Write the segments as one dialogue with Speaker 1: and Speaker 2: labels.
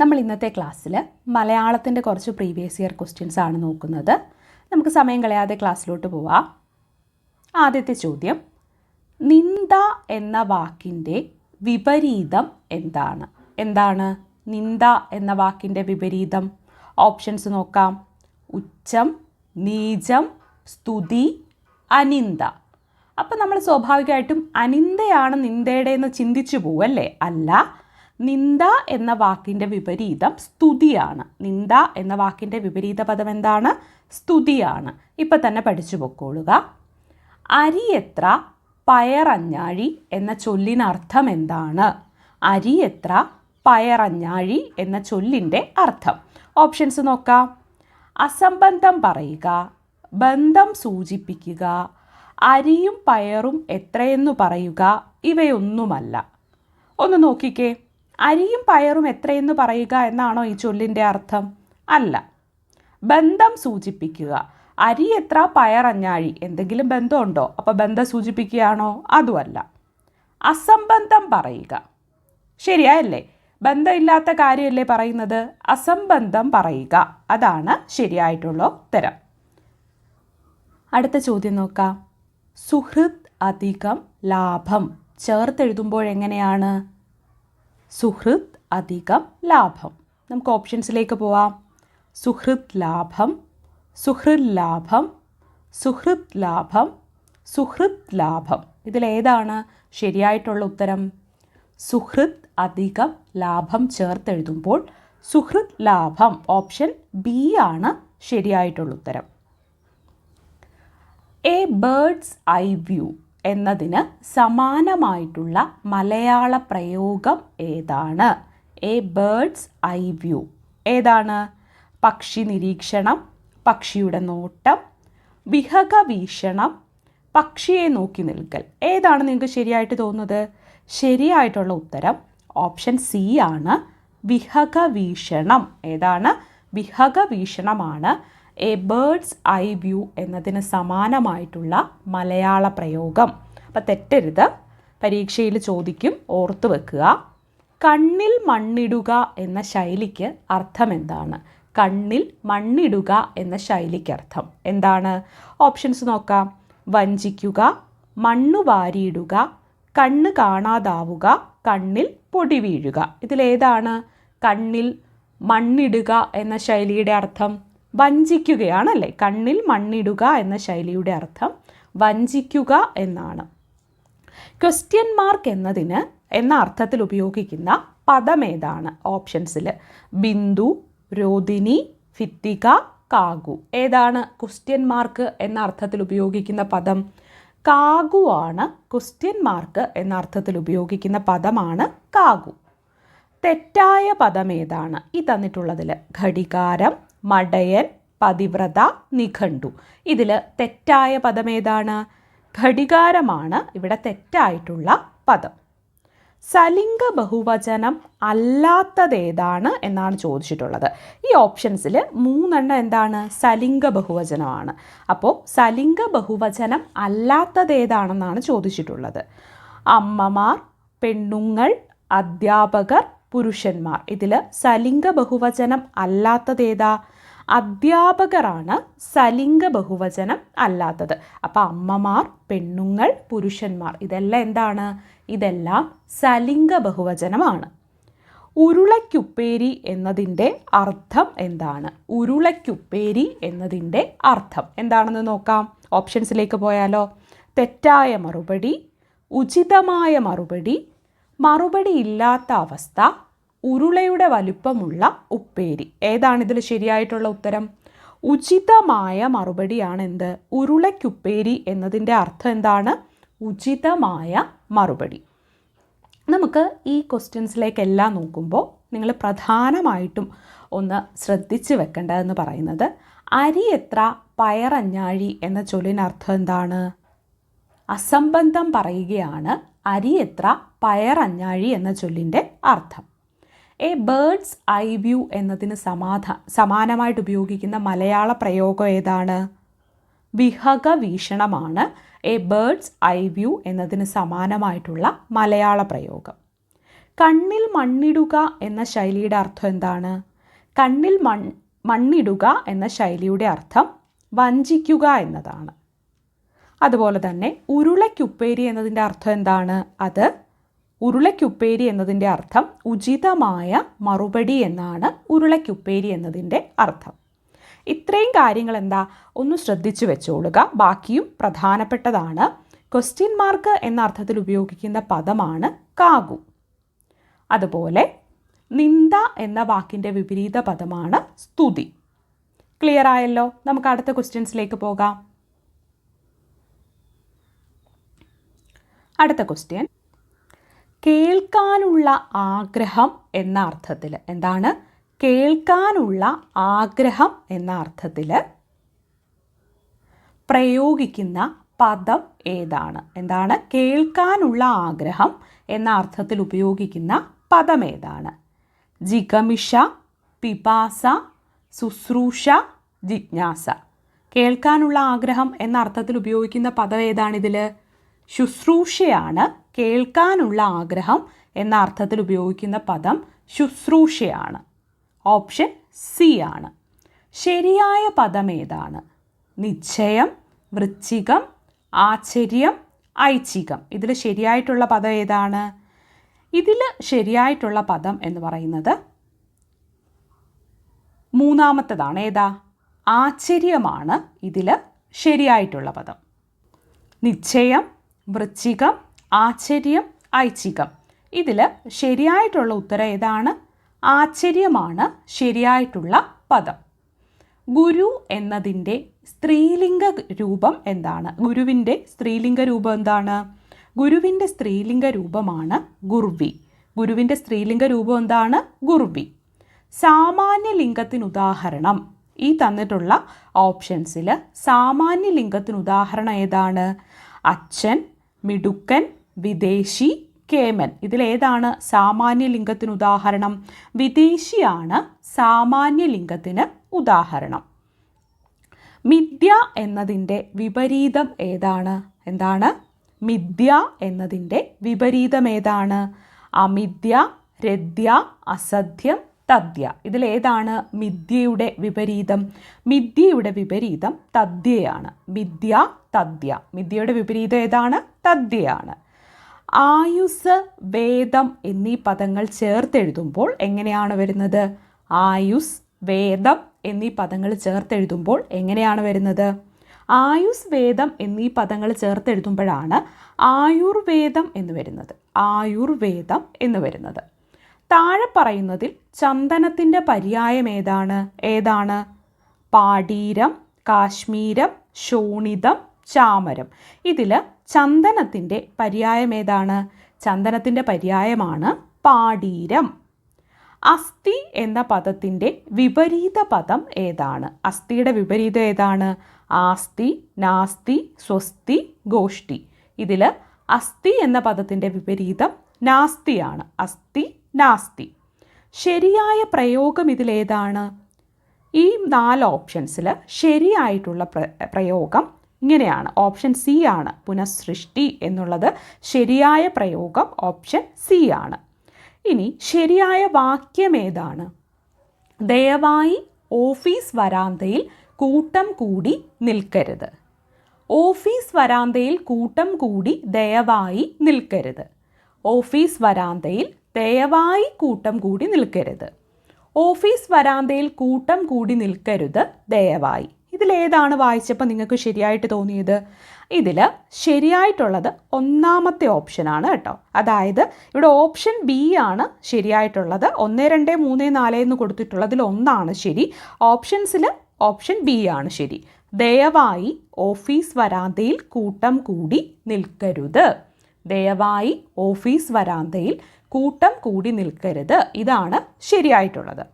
Speaker 1: നമ്മൾ ഇന്നത്തെ ക്ലാസ്സിൽ മലയാളത്തിന്റെ കുറച്ച് പ്രീവിയസ് ഇയർ ക്വസ്റ്റ്യൻസ് ആണ് നോക്കുന്നത്. നമുക്ക് സമയം കളയാതെ ക്ലാസ്സിലോട്ട് പോവാം. ആദ്യത്തെ ചോദ്യം നിന്ദ എന്ന വാക്കിന്റെ വിപരീതം എന്താണ്? എന്താണ് നിന്ദ എന്ന വാക്കിന്റെ വിപരീതം? ഓപ്ഷൻസ് നോക്കാം. ഉച്ചം നീചം സ്തുതി അനിന്ദ. അപ്പം നമ്മൾ സ്വാഭാവികമായിട്ടും അനിന്ദയാണ് നിന്ദയുടെ എന്ന് ചിന്തിച്ചു പോവല്ലേ? അല്ല നിന്ദ എന്ന വാക്കിന്റെ വിപരീതം സ്തുതിയാണ്. നിന്ദ എന്ന വാക്കിന്റെ വിപരീത പദം എന്താണ്? സ്തുതിയാണ്. ഇപ്പം തന്നെ പഠിച്ചു പൊക്കോളുക. അരിയെത്ര പയറഞ്ഞാഴി എന്ന ചൊല്ലിനർത്ഥം എന്താണ്? അരിയെത്ര പയറഞ്ഞാഴി എന്ന ചൊല്ലിന്റെ അർത്ഥം. ഓപ്ഷൻസ് നോക്കാം. അസംബന്ധം പറയുക ബന്ധം സൂചിപ്പിക്കുക അരിയും പയറും എത്രയെന്നു പറയുക ഇവയൊന്നുമല്ല. ഒന്ന് നോക്കിക്കേ. അരിയും പയറും എത്രയെന്ന് പറയുക എന്നാണോ ഈ ചൊല്ലിന്റെ അർത്ഥം? അല്ല. ബന്ധം സൂചിപ്പിക്കുക. അരി എത്ര പയർ പയറഞ്ഞാഴി എന്തെങ്കിലും ബന്ധമുണ്ടോ? അപ്പോൾ ബന്ധം സൂചിപ്പിക്കുകയാണോ? അതുമല്ല. അസംബന്ധം പറയുക. ശരിയായല്ലേ? ബന്ധമില്ലാത്ത കാര്യമല്ലേ പറയുന്നത്? അസംബന്ധം പറയുക. അതാണ് ശരിയായിട്ടുള്ള ഉത്തരം. അടുത്ത ചോദ്യം നോക്കാം. സുഹൃത് അധികം ലാഭം. ചേർത്തെഴുതുമ്പോൾ എങ്ങനെയാണ്? സുഹൃത് അധികം ലാഭം. നമുക്ക് ഓപ്ഷൻസിലേക്ക് പോവാം. സുഹൃത് ലാഭം സുഹൃത് ലാഭം സുഹൃത് ലാഭം സുഹൃത് ലാഭം. ഇതിലേതാണ് ശരിയായിട്ടുള്ള ഉത്തരം? സുഹൃത് അധികം ലാഭം ചേർത്തെഴുതുമ്പോൾ സുഹൃത് ലാഭം ഓപ്ഷൻ ബി ആണ് ശരിയായിട്ടുള്ള ഉത്തരം. എ ബേർഡ്സ് ഐ വ്യൂ എന്നതിന് സമാനമായിട്ടുള്ള മലയാള പ്രയോഗം ഏതാണ്? എ ബേർഡ്സ് ഐ വ്യൂ ഏതാണ്? പക്ഷി നിരീക്ഷണം പക്ഷിയുടെ നോട്ടം വിഹക വീക്ഷണം പക്ഷിയെ നോക്കി നിൽക്കൽ. ഏതാണ് നിങ്ങൾക്ക് ശരിയായിട്ട് തോന്നുന്നത്? ശരിയായിട്ടുള്ള ഉത്തരം ഓപ്ഷൻ സി ആണ് വിഹക വീക്ഷണം. ഏതാണ്? വിഹക വീക്ഷണമാണ് എ ബേർഡ്സ് ഐ വ്യൂ എന്നതിന് സമാനമായിട്ടുള്ള മലയാള പ്രയോഗം. അപ്പം തെറ്റരുത്. പരീക്ഷയിൽ ചോദിക്കും ഓർത്തു വെക്കുക. കണ്ണിൽ മണ്ണിടുക എന്ന ശൈലിക്ക് അർത്ഥം എന്താണ്? കണ്ണിൽ മണ്ണിടുക എന്ന ശൈലിക്ക് അർത്ഥം എന്താണ്? ഓപ്ഷൻസ് നോക്കാം. വഞ്ചിക്കുക മണ്ണു വാരിയിടുക കണ്ണ് കാണാതാവുക കണ്ണിൽ പൊടി വീഴുക. ഇതിലേതാണ് കണ്ണിൽ മണ്ണിടുക എന്ന ശൈലിയുടെ അർത്ഥം. വഞ്ചിക്കുകയാണല്ലേ? കണ്ണിൽ മണ്ണിടുക എന്ന ശൈലിയുടെ അർത്ഥം വഞ്ചിക്കുക എന്നാണ്. ക്വസ്റ്റ്യൻ മാർക്ക് എന്നതിന് എന്ന അർത്ഥത്തിൽ ഉപയോഗിക്കുന്ന പദമേതാണ് ഓപ്ഷൻസിൽ ബിന്ദു രോദിനി ഫിത്തിക കാഗു ഏതാണ് ക്വസ്റ്റ്യൻ മാർക്ക് എന്ന അർത്ഥത്തിൽ ഉപയോഗിക്കുന്ന പദം? കാഗു ആണ് ക്വസ്റ്റ്യൻ മാർക്ക് എന്ന അർത്ഥത്തിൽ ഉപയോഗിക്കുന്ന പദമാണ് കാഗു തെറ്റായ പദം ഏതാണ്? ഈ തന്നിട്ടുള്ളതിൽ ഘടികാരം മടയൻ പതിവ്രത നിഘണ്ടു. ഇതിൽ തെറ്റായ പദം ഏതാണ് ഘടികാരമാണ്. ഇവിടെ തെറ്റായിട്ടുള്ള പദം. സലിംഗ ബഹുവചനം അല്ലാത്തതേതാണ് എന്നാണ് ചോദിച്ചിട്ടുള്ളത്. ഈ ഓപ്ഷൻസിൽ മൂന്നെണ്ണം എന്താണ്? സലിംഗ ബഹുവചനമാണ്. അപ്പോൾ സലിംഗ ബഹുവചനം അല്ലാത്തതേതാണെന്നാണ് ചോദിച്ചിട്ടുള്ളത്. അമ്മമാർ പെണ്ണുങ്ങൾ അധ്യാപകർ പുരുഷന്മാർ. ഇതിൽ സലിംഗ ബഹുവചനം അല്ലാത്തതേതാ? അധ്യാപകരാണ് സലിംഗ ബഹുവചനം അല്ലാത്തത്. അപ്പോൾ അമ്മമാർ പെണ്ണുങ്ങൾ പുരുഷന്മാർ ഇതെല്ലാം എന്താണ്? ഇതെല്ലാം സലിംഗ ബഹുവചനമാണ് ഉരുളയ്ക്കുപ്പേരി എന്നതിന്റെ അർത്ഥം എന്താണ്? ഉരുളയ്ക്കുപ്പേരി എന്നതിന്റെ അർത്ഥം എന്താണെന്ന് നോക്കാം. ഓപ്ഷൻസിലേക്ക് പോയാലോ. തെറ്റായ മറുപടി ഉചിതമായ മറുപടി മറുപടി ഇല്ലാത്ത അവസ്ഥ ഉരുളയുടെ വലുപ്പമുള്ള ഉപ്പേരി. ഏതാണ് ഇതിൽ ശരിയായിട്ടുള്ള ഉത്തരം? ഉചിതമായ മറുപടിയാണ് എന്ത് ഉരുളയ്ക്കുപ്പേരി എന്നതിന്റെ അർത്ഥം എന്താണ്? ഉചിതമായ മറുപടി. നമുക്ക് ഈ ക്വസ്റ്റ്യൻസിലേക്കെല്ലാം നോക്കുമ്പോൾ നിങ്ങൾ പ്രധാനമായിട്ടും ഒന്ന് ശ്രദ്ധിച്ച് വെക്കേണ്ടതെന്ന് പറയുന്നത് അരി എത്ര പയറഞ്ഞാഴി എന്ന ചൊല്ലിനർത്ഥം എന്താണ്? അസംബന്ധം പറയുകയാണ് അരി എത്ര പയറഞ്ഞാഴി എന്ന ചൊല്ലിന്റെ അർത്ഥം. എ ബേർഡ്സ് ഐ വ്യൂ എന്നതിന് സമാധ സമാനമായിട്ട് ഉപയോഗിക്കുന്ന മലയാള പ്രയോഗം ഏതാണ്? വിഹക വീഷണമാണ് എ ബേർഡ്സ് ഐ വ്യൂ എന്നതിന് സമാനമായിട്ടുള്ള മലയാള പ്രയോഗം. കണ്ണിൽ മണ്ണിടുക എന്ന ശൈലിയുടെ അർത്ഥം എന്താണ്? കണ്ണിൽ മണ്ണിടുക എന്ന ശൈലിയുടെ അർത്ഥം വഞ്ചിക്കുക എന്നതാണ്. അതുപോലെ തന്നെ ഉരുളയ്ക്കുപ്പേരി എന്നതിന്റെ അർത്ഥം എന്താണ്? അത് ഉരുളയ്ക്കുപ്പേരി എന്നതിന്റെ അർത്ഥം ഉചിതമായ മറുപടി എന്നാണ് ഉരുളയ്ക്കുപ്പേരി എന്നതിന്റെ അർത്ഥം. ഇത്രയും കാര്യങ്ങൾ എന്താ? ഒന്ന് ശ്രദ്ധിച്ചു വെച്ചോളുക. ബാക്കിയും പ്രധാനപ്പെട്ടതാണ്. ക്വസ്റ്റ്യൻ മാർക്ക് എന്ന അർത്ഥത്തിൽ ഉപയോഗിക്കുന്ന പദമാണ് കാകു. അതുപോലെ നിന്ദ എന്ന വാക്കിന്റെ വിപരീത പദമാണ് സ്തുതി. ക്ലിയർ ആയല്ലോ? നമുക്ക് അടുത്ത ക്വസ്റ്റ്യൻസിലേക്ക് പോകാം. അടുത്ത ക്വസ്റ്റ്യൻ കേൾക്കാനുള്ള ആഗ്രഹം എന്ന അർത്ഥത്തിൽ എന്താണ്? കേൾക്കാനുള്ള ആഗ്രഹം എന്ന അർത്ഥത്തിൽ പ്രയോഗിക്കുന്ന പദം ഏതാണ്? എന്താണ്? കേൾക്കാനുള്ള ആഗ്രഹം എന്ന അർത്ഥത്തിൽ ഉപയോഗിക്കുന്ന പദം ഏതാണ്? ജിഗമിഷ പിപാസ ശുശ്രൂഷ ജിജ്ഞാസ. കേൾക്കാനുള്ള ആഗ്രഹം എന്ന അർത്ഥത്തിൽ ഉപയോഗിക്കുന്ന പദം ഏതാണിതിൽ ശുശ്രൂഷയാണ് കേൾക്കാനുള്ള ആഗ്രഹം എന്ന അർത്ഥത്തിൽ ഉപയോഗിക്കുന്ന പദം ശുശ്രൂഷയാണ്. ഓപ്ഷൻ സി ആണ്. ശരിയായ പദം ഏതാണ്? നിശ്ചയം വൃശ്ചികം ആശ്ചര്യം ഐച്ഛികം. ഇതിൽ ശരിയായിട്ടുള്ള പദം ഏതാണ്? ഇതിൽ ശരിയായിട്ടുള്ള പദം എന്ന് പറയുന്നത് മൂന്നാമത്തതാണ്. ഏതാ? ആശ്ചര്യമാണ് ഇതിൽ ശരിയായിട്ടുള്ള പദം. നിശ്ചയം വൃശ്ചികം ആശ്ചര്യം ഐച്ഛികം. ഇതിൽ ശരിയായിട്ടുള്ള ഉത്തരം ഏതാണ്? ആശ്ചര്യമാണ് ശരിയായിട്ടുള്ള പദം. ഗുരു എന്നതിന്റെ സ്ത്രീലിംഗ രൂപം എന്താണ്? ഗുരുവിന്റെ സ്ത്രീലിംഗ രൂപം എന്താണ്? ഗുരുവിന്റെ സ്ത്രീലിംഗ രൂപമാണ് ഗുർവി. ഗുരുവിന്റെ സ്ത്രീലിംഗ രൂപം എന്താണ്? ഗുർവി. സാമാന്യ ലിംഗത്തിന് ഉദാഹരണം ഈ തന്നിട്ടുള്ള ഓപ്ഷൻസിൽ സാമാന്യ ലിംഗത്തിന് ഉദാഹരണം ഏതാണ്? അച്ഛൻ മിടുക്കൻ വിദേശി കേമൻ. ഇതിലേതാണ് സാമാന്യ ലിംഗത്തിന് ഉദാഹരണം. വിദേശിയാണ് സാമാന്യ ലിംഗത്തിന് ഉദാഹരണം. മിഥ്യ എന്നതിന്റെ വിപരീതം ഏതാണ്? എന്താണ്? മിഥ്യ എന്നതിന്റെ വിപരീതം ഏതാണ്? അമിഥ്യ രദ്യ അസത്യം തദ്യ. ഇതിലേതാണ് മിഥ്യയുടെ വിപരീതം. മിഥ്യയുടെ വിപരീതം തദ്യയാണ്. മിഥ്യ തദ്യ. മിഥ്യയുടെ വിപരീതം ഏതാണ്? തദ്യയാണ് ആയുസ് വേദം എന്നീ പദങ്ങൾ ചേർത്തെഴുതുമ്പോൾ എങ്ങനെയാണ് വരുന്നത്? ആയുസ് വേദം എന്നീ പദങ്ങൾ ചേർത്തെഴുതുമ്പോൾ എങ്ങനെയാണ് വരുന്നത്? ആയുസ് വേദം എന്നീ പദങ്ങൾ ചേർത്തെഴുതുമ്പോഴാണ് ആയുർവേദം എന്ന് വരുന്നത്. ആയുർവേദം എന്ന് വരുന്നത്. താഴെ പറയുന്നതിൽ ചന്ദനത്തിന്റെ പര്യായം ഏതാണ്? ഏതാണ്? പാടീരം കാശ്മീരം ശോണിതം ചാമരം. ഇതിൽ ചന്ദനത്തിന്റെ പര്യായം ഏതാണ്? ചന്ദനത്തിന്റെ പര്യായമാണ് പാടീരം. അസ്ഥി എന്ന പദത്തിന്റെ വിപരീത പദം ഏതാണ്? അസ്ഥിയുടെ വിപരീതം ഏതാണ്? ആസ്തി നാസ്തി സ്വസ്തി ഗോഷ്ടി. ഇതിൽ അസ്ഥി എന്ന പദത്തിന്റെ വിപരീതം നാസ്തിയാണ് അസ്ഥി നാസ്തി ശരിയായ പ്രയോഗം ഇതിലേതാണ്? ഈ നാല് ഓപ്ഷൻസിൽ ശരിയായിട്ടുള്ള പ്ര പ്രയോഗം ഇങ്ങനെയാണ്. ഓപ്ഷൻ സി ആണ് പുനഃസൃഷ്ടി എന്നുള്ളത്. ശരിയായ പ്രയോഗം ഓപ്ഷൻ സി ആണ്. ഇനി ശരിയായ വാക്യം ഏതാണ്? ദയവായി ഓഫീസ് വരാന്തയിൽ കൂട്ടം കൂടി നിൽക്കരുത്. ഓഫീസ് വരാന്തയിൽ കൂട്ടം കൂടി ദയവായി നിൽക്കരുത്. ഓഫീസ് വരാന്തയിൽ ദയവായി കൂട്ടം കൂടി നിൽക്കരുത്. ഓഫീസ് വരാന്തയിൽ കൂട്ടം കൂടി നിൽക്കരുത് ദയവായി. ഇതിലേതാണ് വായിച്ചപ്പോൾ നിങ്ങൾക്ക് ശരിയായിട്ട് തോന്നിയത്? ഇതിൽ ശരിയായിട്ടുള്ളത് ഒന്നാമത്തെ ഓപ്ഷനാണ് കേട്ടോ. അതായത് ഇവിടെ ഓപ്ഷൻ ബി ആണ് ശരിയായിട്ടുള്ളത്. ഒന്ന് രണ്ട് മൂന്ന് നാല് എന്ന് കൊടുത്തിട്ടുള്ളതിൽ ഒന്നാണ് ശരി. ഓപ്ഷൻസിൽ ഓപ്ഷൻ ബി ആണ് ശരി. ദയവായി ഓഫീസ് വരാന്തയിൽ കൂട്ടം കൂടി നിൽക്കരുത്. ദയവായി ഓഫീസ് വരാന്തയിൽ കൂട്ടം കൂടി നിൽക്കരുത്. ഇതാണ് ശരിയായിട്ടുള്ളത്.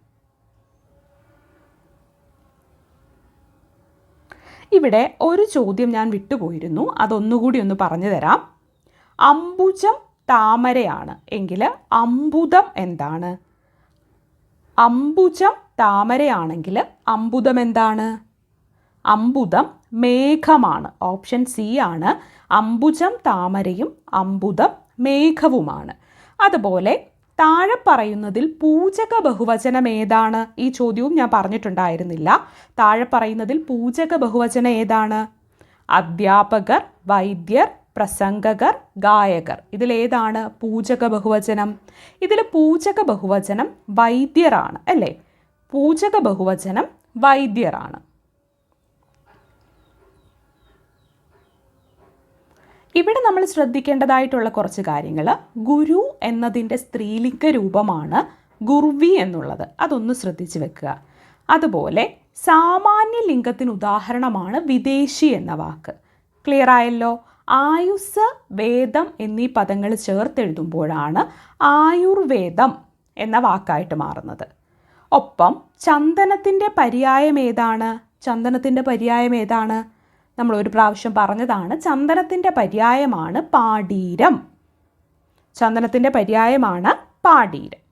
Speaker 1: ഇവിടെ ഒരു ചോദ്യം ഞാൻ വിട്ടുപോയിരുന്നു. അതൊന്നുകൂടി ഒന്ന് പറഞ്ഞു തരാം. അംബുജം താമരയാണ്. എങ്കിൽ അമ്പുതം എന്താണ്? അംബുജം താമരയാണെങ്കിൽ അമ്പുതം എന്താണ്? അമ്പുതം മേഘമാണ്. ഓപ്ഷൻ സി ആണ്. അംബുജം താമരയും അമ്പുതം മേഘവുമാണ്. അതുപോലെ താഴെ പറയുന്നതിൽ പൂജക ബഹുവചനം ഏതാണ്? ഈ ചോദ്യവും ഞാൻ പറഞ്ഞിട്ടുണ്ടായിരുന്നില്ല. താഴെ പറയുന്നതിൽ പൂജക ബഹുവചനം ഏതാണ്? അധ്യാപകർ വൈദ്യർ പ്രസംഗകർ ഗായകർ. ഇതിലേതാണ് പൂജക ബഹുവചനം? ഇതിൽ പൂജക ബഹുവചനം വൈദ്യരാണ് അല്ലേ? പൂജക ബഹുവചനം വൈദ്യരാണ്. ഇവിടെ നമ്മൾ ശ്രദ്ധിക്കേണ്ടതായിട്ടുള്ള കുറച്ച് കാര്യങ്ങൾ ഗുരു എന്നതിന്റെ സ്ത്രീലിംഗ രൂപമാണ് ഗുർവി എന്നുള്ളത്. അതൊന്ന് ശ്രദ്ധിച്ചു വെക്കുക. അതുപോലെ സാമാന്യ ലിംഗത്തിന് ഉദാഹരണമാണ് വിദേശി എന്ന വാക്ക്. ക്ലിയർ ആയല്ലോ? ആയുസ് വേദം എന്നീ പദങ്ങൾ ചേർത്തെഴുതുമ്പോഴാണ് ആയുർവേദം എന്ന വാക്കായിട്ട് മാറുന്നത്. ഒപ്പം ചന്ദനത്തിന്റെ പര്യായം ഏതാണ്? ചന്ദനത്തിന്റെ പര്യായം ഏതാണ്? നമ്മൾ ഒരു പ്രാവശ്യം പറഞ്ഞതാണ് ചന്ദനത്തിന്റെ പര്യായമാണ് പാടീരം. ചന്ദനത്തിന്റെ പര്യായമാണ് പാടീരം.